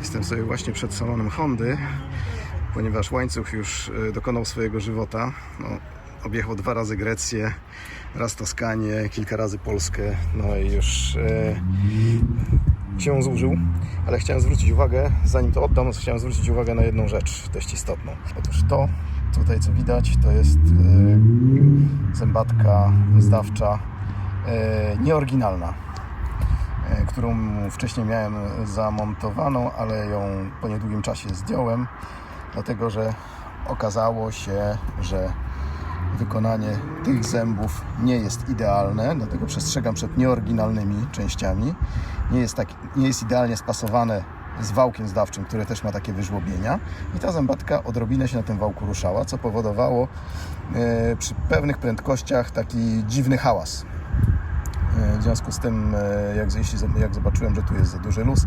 Jestem sobie właśnie przed salonem Hondy, ponieważ łańcuch już e, dokonał swojego żywota. No, objechał dwa razy Grecję, raz Toskanię, kilka razy Polskę, no i już e, się zużył. Ale chciałem zwrócić uwagę, zanim to oddam, chciałem zwrócić uwagę na jedną rzecz dość istotną. Otóż to, tutaj co widać, to jest e, zębatka zdawcza, e, nieoryginalna którą wcześniej miałem zamontowaną, ale ją po niedługim czasie zdjąłem, dlatego że okazało się, że wykonanie tych zębów nie jest idealne, dlatego przestrzegam przed nieoryginalnymi częściami. Nie jest, tak, nie jest idealnie spasowane z wałkiem zdawczym, które też ma takie wyżłobienia i ta zębatka odrobinę się na tym wałku ruszała, co powodowało e, przy pewnych prędkościach taki dziwny hałas. E, W związku z tym, e, jak, jak zobaczyłem, że tu jest za duży luz,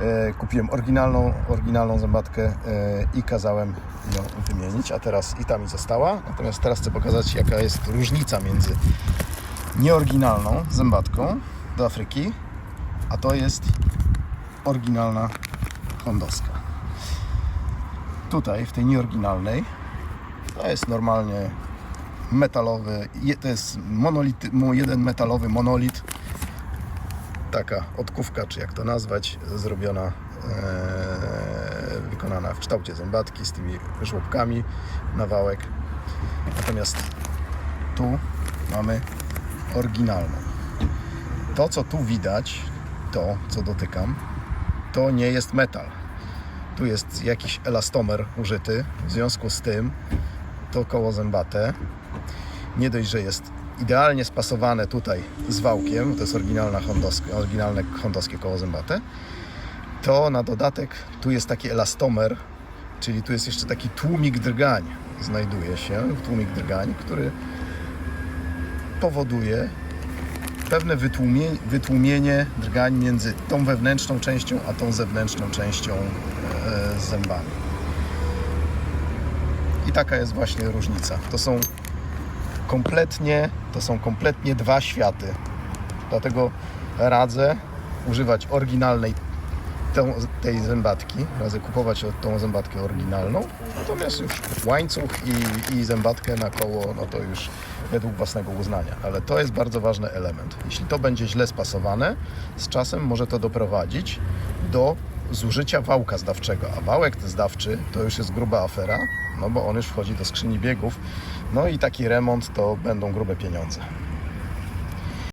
e, kupiłem oryginalną, oryginalną zębatkę i kazałem ją wymienić, a teraz i ta mi została. Natomiast teraz chcę pokazać, jaka jest różnica między nieoryginalną zębatką do Afryki, a to jest oryginalna hondowska. Tutaj, w tej nieoryginalnej, to jest normalnie metalowy, to jest monolit, mo- jeden metalowy monolit, taka odkówka, czy jak to nazwać, zrobiona, e, wykonana w kształcie zębatki z tymi żłobkami na wałek. Natomiast tu mamy oryginalną. To, co tu widać, to, co dotykam, to nie jest metal. Tu jest jakiś elastomer użyty, w związku z tym to koło zębate nie dość, że jest idealnie spasowane tutaj z wałkiem, to jest oryginalna oryginalne hondowskie koło zębate, to na dodatek tu jest taki elastomer, czyli tu jest jeszcze taki tłumik drgań, znajduje się tłumik drgań, który powoduje pewne wytłumie, wytłumienie drgań między tą wewnętrzną częścią, a tą zewnętrzną częścią e, zębami. I taka jest właśnie różnica. To są kompletnie, to są kompletnie dwa światy. Dlatego radzę używać oryginalnej tą, tej zębatki, radzę kupować tą zębatkę oryginalną, natomiast już łańcuch i, i zębatkę na koło, no to już według własnego uznania. Ale to jest bardzo ważny element. Jeśli to będzie źle spasowane, z czasem może to doprowadzić do zużycia wałka zdawczego, a wałek zdawczy to już jest gruba afera, no bo on już wchodzi do skrzyni biegów, no i taki remont to będą grube pieniądze.